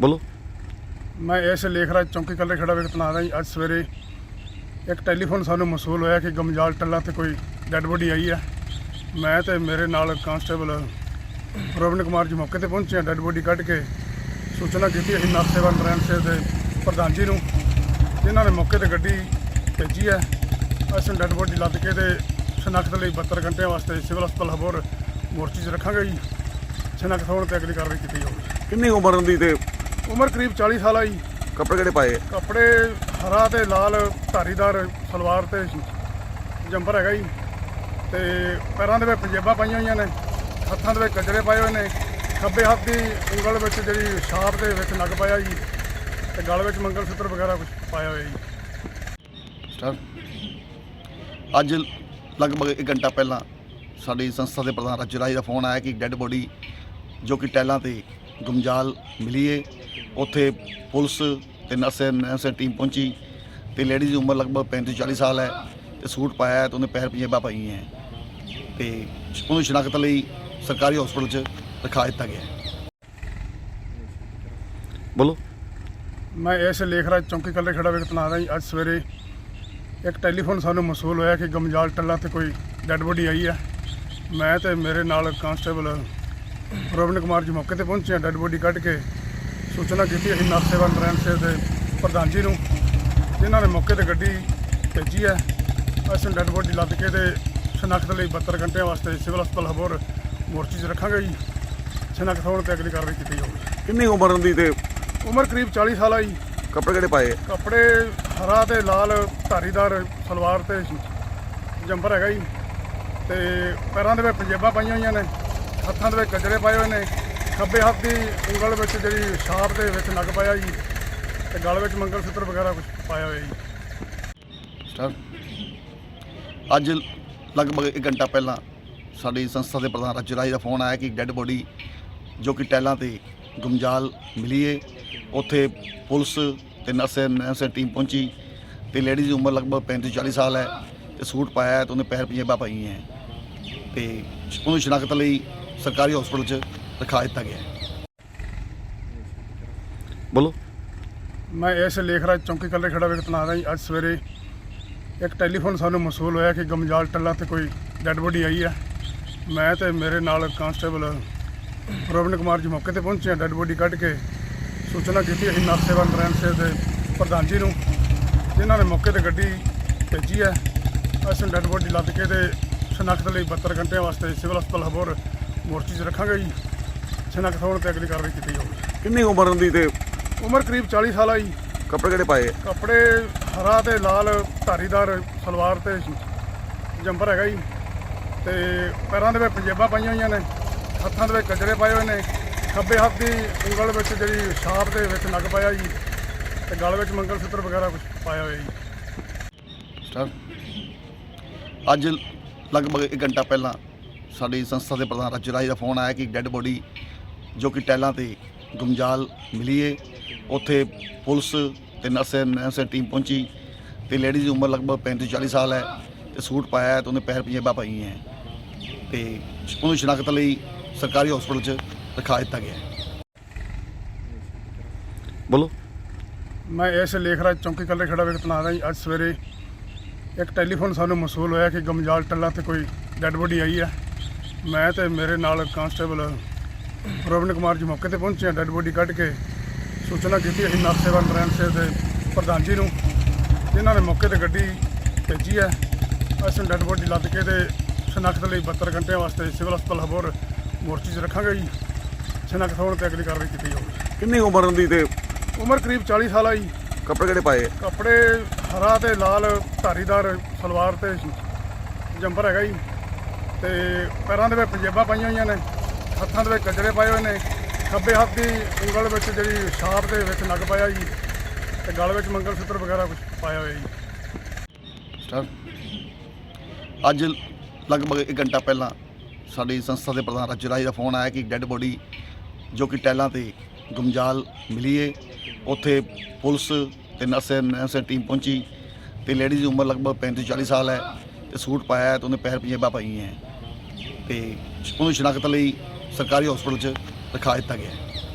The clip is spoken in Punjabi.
ਬੋਲੋ। ਮੈਂ ਇਸ ਲੇਖਰਾਜ ਚੌਂਕੀ ਕੱਲੇ ਖੜਾ ਵੇਖ ਤਨਾ ਰਿਹਾ ਅੱਜ ਸਵੇਰੇ ਇੱਕ ਟੈਲੀਫੋਨ ਸਾਨੂੰ ਮਸੂਲ ਹੋਇਆ ਕਿ ਗਮਜਾਲ ਟੱਲਾ ਤੇ ਕੋਈ ਡੈੱਡ ਬੋਡੀ ਆਈ ਹੈ ਮੈਂ ਤੇ ਮੇਰੇ ਨਾਲ ਕਾਂਸਟੇਬਲ ਰਵਿੰਦਰ ਕੁਮਾਰ ਜੀ ਮੌਕੇ ਤੇ ਪਹੁੰਚੇ ਡੈੱਡ ਬੋਡੀ ਕੱਢ ਕੇ ਸੂਚਨਾ ਕੀਤੀ ਅਸੀਂ ਨਾਕਸੇਵਾ ਨਰੈਣ ਸਿੰਘ ਦੇ ਪ੍ਰਧਾਨ ਜੀ ਨੂੰ। ਜਿਨ੍ਹਾਂ ਨੇ ਮੌਕੇ ਤੇ ਗੱਡੀ ਭੇਜੀ ਹੈ। ਅਸੀਂ ਡੈੱਡ ਬੋਡੀ ਲੱਦ ਕੇ ਤੇ ਸ਼ਨਾਖਤ ਲਈ 72 ਘੰਟਿਆਂ ਵਾਸਤੇ ਸਿਵਲ ਹਸਪਤਾਲ ਹਬੋਰ ਮੋਰਚੀ 'ਚ ਰੱਖਾਂਗੇ ਜੀ। ਸ਼ਨਾਖਤ ਹੋਣ ਤੇ ਅਗਲੀ ਕਾਰਵਾਈ ਕੀਤੀ ਜਾਊਗੀ। ਕਿੰਨੀ ਉਮਰ ਹੁੰਦੀ ਤੇ ਉਮਰ ਕਰੀਬ 40 ਸਾਲ ਆ ਜੀ। ਕੱਪੜੇ ਕਿਹੜੇ ਪਾਏ? ਕੱਪੜੇ ਹਰਾ ਤੇ ਲਾਲ ਧਾਰੀਦਾਰ ਸਲਵਾਰ ਤੇ ਜੰਪਰ ਹੈਗਾ ਜੀ। ਤੇ ਪੈਰਾਂ ਦੇ ਵਿੱਚ ਪੰਜੇਬਾਂ ਪਾਈਆਂ ਹੋਈਆਂ ਨੇ ਹੱਥਾਂ ਦੇ ਵਿੱਚ ਗਜਰੇ ਪਾਏ ਹੋਏ ਨੇ। ਖੱਬੇ ਹੱਥ ਦੀ ਉਂਗਲ ਵਿੱਚ ਜਿਹੜੀ ਛਾਪ ਦੇ ਵਿੱਚ ਨਗ ਪਾਇਆ ਜੀ। ਤੇ ਗਲ ਵਿੱਚ ਮੰਗਲ ਸੂਤਰ ਵਗੈਰਾ ਕੁਝ ਪਾਇਆ ਹੋਇਆ ਜੀ। ਸਟਾਰ ਅੱਜ ਲਗਭਗ 1 ਘੰਟਾ ਪਹਿਲਾਂ ਸਾਡੀ ਸੰਸਥਾ ਦੇ ਪ੍ਰਧਾਨ ਰਾਜ ਰਾਜ ਦਾ ਫੋਨ ਆਇਆ ਕਿ ਡੈੱਡ ਬੋਡੀ ਜੋ ਕਿ ਟੈਲਾਂ ਤੇ ਗੁਮਜਾਲ ਮਿਲੀ ਏ। ਉੱਥੇ ਪੁਲਿਸ ਤੇ ਨਰਸੇ ਨਰਸੇ ਟੀਮ ਪਹੁੰਚੀ ਤੇ ਲੇਡੀ ਦੀ ਉਮਰ ਲਗਭਗ 35 40 ਸਾਲ ਹੈ ਤੇ ਸੂਟ ਪਾਇਆ ਹੈ ਤੇ ਉਹਨੇ ਪੈਰ ਪੰਜੇਬਾਂ ਪਾਈਆਂ ਹੈ ਤੇ ਉਹਨੂੰ ਸ਼ਨਾਖਤ ਲਈ ਸਰਕਾਰੀ ਹਸਪਤਾਲ 'ਚ ਰਖਾ ਦਿੱਤਾ ਗਿਆ ਹੈ। ਬੋਲੋ। ਮੈਂ ਇਸ ਲੇਖਰਾਜ ਚੌਂਕੀ ਕੱਲੇ ਖੜਾ ਵੇਖ ਤਨਾ ਰਿਹਾ। ਜੀ ਅੱਜ ਸਵੇਰੇ ਇੱਕ ਟੈਲੀਫੋਨ ਸਾਨੂੰ ਮਸੂਲ ਹੋਇਆ ਕਿ ਗਮਜਾਲ ਟੱਲਾ ਤੇ ਕੋਈ ਡੈੱਡ ਬੋਡੀ ਆਈ ਹੈ। ਮੈਂ ਤੇ ਮੇਰੇ ਨਾਲ ਕਾਂਸਟੇਬਲ ਰਵਿੰਦਰ ਕੁਮਾਰ ਜੀ ਮੌਕੇ ਤੇ ਪਹੁੰਚੇ ਹਾਂ। ਡੈੱਡ ਬੋਡੀ ਕੱਢ ਕੇ ਸੂਚਨਾ ਕੀਤੀ ਅਸੀਂ ਨਾਕਸੇਵਾ ਨਰੈਣ ਸਿੰਘ ਦੇ ਪ੍ਰਧਾਨ ਜੀ ਨੂੰ ਜਿਨ੍ਹਾਂ ਨੇ ਮੌਕੇ ਤੇ ਗੱਡੀ ਭੇਜੀ ਹੈ। ਅਸੀਂ ਡੈੱਡ ਬੋਡੀ ਲੱਦ ਕੇ ਤੇ ਸ਼ਨਾਖਤ ਲਈ 72 ਘੰਟਿਆਂ ਵਾਸਤੇ ਸਿਵਲ ਹਸਪਤਾਲ ਹਬੋਰ ਮੋਰਚੀ 'ਚ ਰੱਖਾਂਗੇ ਜੀ। ਸ਼ਨਾਖਤ ਹੋਣ ਤੇ ਅਗਲੀ ਕਾਰਵਾਈ ਕੀਤੀ ਜਾਊਗੀ। ਕਿੰਨੀ ਉਮਰ ਹੁੰਦੀ ਤੇ ਉਮਰ ਕਰੀਬ 40 ਸਾਲ ਆ ਜੀ। ਕੱਪੜੇ ਕਿਹੜੇ ਪਾਏ? ਕੱਪੜੇ ਹਰਾ ਤੇ ਲਾਲ ਧਾਰੀਦਾਰ ਸਲਵਾਰ ਤੇ ਜੰਪਰ ਹੈਗਾ ਜੀ। ਤੇ ਪੈਰਾਂ ਦੇ ਵਿੱਚ ਪੰਜੇਬਾਂ ਪਾਈਆਂ ਹੋਈਆਂ ਨੇ ਹੱਥਾਂ ਦੇ ਵਿੱਚ ਗਜਰੇ ਪਾਏ ਹੋਏ ਨੇ। ਖੱਬੇ ਹੱਥ ਦੀ ਉਂਗਲ ਵਿੱਚ ਜਿਹੜੀ ਛਾਪ ਦੇ ਵਿੱਚ ਨਗ ਪਾਇਆ ਜੀ ਤੇ ਗਲ ਵਿੱਚ ਮੰਗਲ ਸੂਤਰ ਵਗੈਰਾ ਕੁਝ ਪਾਇਆ ਹੋਇਆ ਜੀ। ਸਟਾਰ ਅੱਜ ਲਗਭਗ 1 ਘੰਟਾ ਪਹਿਲਾਂ ਸਾਡੀ ਸੰਸਥਾ ਦੇ ਪ੍ਰਧਾਨ ਰਾਜ ਰਾਜ ਦਾ ਫੋਨ ਆਇਆ ਕਿ ਡੈੱਡ ਬੋਡੀ ਜੋ ਕਿ ਟੈਲਾਂ ਤੇ ਗੁਮਜਾਲ ਮਿਲੀ ਏ, ਉੱਥੇ ਪੁਲਿਸ ਤੇ ਨਰਸੇ ਨਰਸੇ ਟੀਮ ਪਹੁੰਚੀ ਤੇ ਲੇਡੀ ਦੀ ਉਮਰ ਲਗਭਗ 35 40 ਸਾਲ ਹੈ ਤੇ ਸੂਟ ਪਾਇਆ ਹੈ ਤੇ ਉਹਨੇ ਪੈਰ ਪੰਜੇਬਾਂ ਪਾਈਆਂ ਹੈ ਤੇ ਉਹਨੂੰ ਸ਼ਨਾਖਤ ਲਈ ਸਰਕਾਰੀ ਹਸਪਤਾਲ 'ਚ ਰਖਾ ਦਿੱਤਾ ਗਿਆ ਹੈ। ਬੋਲੋ। ਮੈਂ ਇਸ ਲੇਖਰਾਜ ਚੌਂਕੀ ਕੱਲੇ ਖੜਾ ਵੇਖ ਤਨਾ ਰਿਹਾ ਜੀ। ਅੱਜ ਸਵੇਰੇ ਇੱਕ ਟੈਲੀਫੋਨ ਸਾਨੂੰ ਮਸੂਲ ਹੋਇਆ ਕਿ ਗਮਜਾਲ ਟੱਲਾ ਤੇ ਕੋਈ ਡੈੱਡ ਬੋਡੀ ਆਈ ਹੈ। ਮੈਂ ਤੇ ਮੇਰੇ ਨਾਲ ਕਾਂਸਟੇਬਲ ਰਵਿੰਦਰ ਕੁਮਾਰ ਜੀ ਮੌਕੇ ਤੇ ਪਹੁੰਚੇ ਹਾਂ। ਡੈੱਡ ਬੋਡੀ ਕੱਢ ਕੇ ਸੂਚਨਾ ਕੀਤੀ। ਅਸੀਂ ਨਾਕਸੇਵਾ ਨਰੈਣ ਸਿੰਘ ਦੇ ਪ੍ਰਧਾਨ ਜੀ ਨੂੰ ਜਿਨ੍ਹਾਂ ਨੇ ਮੌਕੇ ਤੇ ਗੱਡੀ ਭੇਜੀ ਹੈ। ਅਸੀਂ ਡੈੱਡ ਬੋਡੀ ਲੱਦ ਕੇ ਤੇ ਸ਼ਨਾਖਤ ਲਈ 72 ਘੰਟਿਆਂ ਵਾਸਤੇ ਸਿਵਲ ਹਸਪਤਾਲ ਹਬੋਰ ਮੋਰਚੀ 'ਚ ਰੱਖਾਂਗੇ ਜੀ। ਸ਼ਨਾਖਤ ਹੋਣ ਤੇ ਅਗਲੀ ਕਾਰਵਾਈ ਕੀਤੀ ਜਾਊਗੀ। ਕਿੰਨੀ ਉਮਰ ਹੁੰਦੀ ਤੇ ਉਮਰ ਕਰੀਬ 40 ਸਾਲ ਆ ਜੀ। ਕੱਪੜੇ ਕਿਹੜੇ ਪਾਏ? ਕੱਪੜੇ ਹਰਾ ਤੇ ਲਾਲ ਧਾਰੀਦਾਰ ਸਲਵਾਰ ਤੇ ਜੰਪਰ ਹੈਗਾ ਜੀ। ਤੇ ਪੈਰਾਂ ਦੇ ਵਿੱਚ ਪੰਜੇਬਾਂ ਪਾਈਆਂ ਹੋਈਆਂ ਨੇ ਹੱਥਾਂ ਦੇ ਵਿੱਚ ਗਜਰੇ ਪਾਏ ਹੋਏ ਨੇ ਖੱਬੇ ਹੱਥ ਦੀ ਉਂਗਲ ਵਿੱਚ ਜਿਹੜੀ ਛਾਪ ਦੇ ਵਿੱਚ ਨਗ ਪਾਇਆ ਜੀ ਤੇ ਗਲ ਵਿੱਚ ਮੰਗਲ ਸੂਤਰ ਵਗੈਰਾ ਕੁਝ ਪਾਇਆ ਹੋਇਆ ਜੀ। ਸਟਾਰ ਅੱਜ ਲਗਭਗ 1 ਘੰਟਾ ਪਹਿਲਾਂ ਸਾਡੀ ਸੰਸਥਾ ਦੇ ਪ੍ਰਧਾਨ ਰਾਜ ਰਾਜ ਦਾ ਫੋਨ ਆਇਆ ਕਿ ਡੈੱਡ ਬੋਡੀ ਜੋ ਕਿ ਟੈਲਾਂ ਤੇ ਗੁਮਜਾਲ ਮਿਲੀ ਏ। ਉੱਥੇ ਪੁਲਿਸ ਤੇ ਨਰਸੇ ਨਰਸੇ ਟੀਮ ਪਹੁੰਚੀ ਤੇ ਲੇਡੀ ਦੀ ਉਮਰ ਲਗਭਗ 35 40 ਸਾਲ ਹੈ ਤੇ ਸੂਟ ਪਾਇਆ ਹੈ ਤੇ ਉਹਨੇ ਪੈਰ ਪੰਜੇਬਾਂ ਪਾਈਆਂ ਹੈ ਤੇ ਉਹਨੂੰ ਸ਼ਨਾਖਤ ਲਈ ਸਰਕਾਰੀ ਹਸਪਤਾਲ 'ਚ ਰਖਾ ਦਿੱਤਾ ਗਿਆ ਹੈ। ਬੋਲੋ। ਮੈਂ ਇਸ ਲੇਖਰਾਜ ਚੌਂਕੀ ਕੱਲੇ ਖੜਾ ਵੇਖ ਤਨਾ ਰਿਹਾ ਜੀ। ਅੱਜ ਸਵੇਰੇ ਇੱਕ ਟੈਲੀਫੋਨ ਸਾਨੂੰ ਮਸੂਲ ਹੋਇਆ ਕਿ ਗਮਜਾਲ ਟੱਲਾ ਤੇ ਕੋਈ ਡੈੱਡ ਬੋਡੀ ਆਈ ਹੈ। ਮੈਂ ਤੇ ਮੇਰੇ ਨਾਲ ਕਾਂਸਟੇਬਲ ਰਵਿੰਦਰ ਕੁਮਾਰ ਜੀ ਮੌਕੇ ਤੇ ਪਹੁੰਚੇ ਹਾਂ ਡੈੱਡ ਬੋਡੀ ਕੱਢ ਕੇ ਸੂਚਨਾ ਕੀਤੀ ਅਸੀਂ ਨਾਕਸੇਵਾ ਨਰੈਣ ਸਿੰਘ ਦੇ ਪ੍ਰਧਾਨ ਜੀ ਨੂੰ। ਜਿਨ੍ਹਾਂ ਨੇ ਮੌਕੇ ਤੇ ਗੱਡੀ ਭੇਜੀ ਹੈ। ਅਸੀਂ ਡੈੱਡ ਬੋਡੀ ਲੱਦ ਕੇ ਤੇ ਸ਼ਨਾਖਤ ਲਈ 72 ਘੰਟਿਆਂ ਵਾਸਤੇ ਸਿਵਲ ਹਸਪਤਾਲ ਹਬੋਰ ਮੋਰਚੀ 'ਚ ਰੱਖਾਂਗੇ ਜੀ। ਸ਼ਨਾਖਤ ਹੋਣ ਤੇ ਅਗਲੀ ਕਾਰਵਾਈ ਕੀਤੀ ਜਾਊਗੀ। ਕਿੰਨੀ ਉਮਰ ਹੁੰਦੀ ਤੇ ਉਮਰ ਕਰੀਬ 40 ਸਾਲ ਆ ਜੀ। ਕੱਪੜੇ ਕਿਹੜੇ ਪਾਏ? ਕੱਪੜੇ ਹਰਾ ਤੇ ਲਾਲ ਧਾਰੀਦਾਰ ਸਲਵਾਰ ਤੇ ਜੰਪਰ ਹੈਗਾ ਜੀ। ਤੇ ਪੈਰਾਂ ਦੇ ਵਿੱਚ ਪੰਜੇਬਾਂ ਪਾਈਆਂ ਹੋਈਆਂ ਨੇ। ਹੱਥਾਂ ਦੇ ਵਿੱਚ ਗਜਰੇ ਪਾਏ ਹੋਏ ਨੇ। ਖੱਬੇ ਹੱਥ ਦੀ ਉਂਗਲ ਵਿੱਚ ਜਿਹੜੀ ਛਾਪ ਦੇ ਵਿੱਚ ਨਗ ਪਾਇਆ ਜੀ ਤੇ ਗਲ ਵਿੱਚ ਮੰਗਲ ਸੂਤਰ ਵਗੈਰਾ ਕੁਝ ਪਾਇਆ ਹੋਇਆ ਜੀ। ਸਟਾਰ, ਅੱਜ ਲਗਭਗ 1 ਘੰਟਾ ਪਹਿਲਾਂ ਸਾਡੀ ਸੰਸਥਾ ਦੇ ਪ੍ਰਧਾਨ ਰਾਜ ਰਾਜ ਦਾ ਫੋਨ ਆਇਆ ਕਿ ਡੈੱਡ ਬੋਡੀ ਜੋ ਕਿ ਟੈਲਾਂ ਤੇ ਗੁਮਜਾਲ ਮਿਲੀ ਏ, ਉੱਥੇ ਪੁਲਿਸ ਤੇ ਨਰਸੇ ਨਰਸੇ ਟੀਮ ਪਹੁੰਚੀ ਤੇ ਲੇਡੀ ਦੀ ਉਮਰ ਲਗਭਗ 35 40 ਸਾਲ ਹੈ ਤੇ ਸੂਟ ਪਾਇਆ ਹੈ ਤੇ ਉਹਨੇ ਪੈਰ ਪੰਜੇਬਾਂ ਪਾਈਆਂ ਹੈ ਤੇ ਉਹਨੂੰ ਸ਼ਨਾਖਤ ਲਈ ਸਰਕਾਰੀ ਹਸਪਤਾਲ 'ਚ ਰਖਾ ਦਿੱਤਾ ਗਿਆ ਹੈ।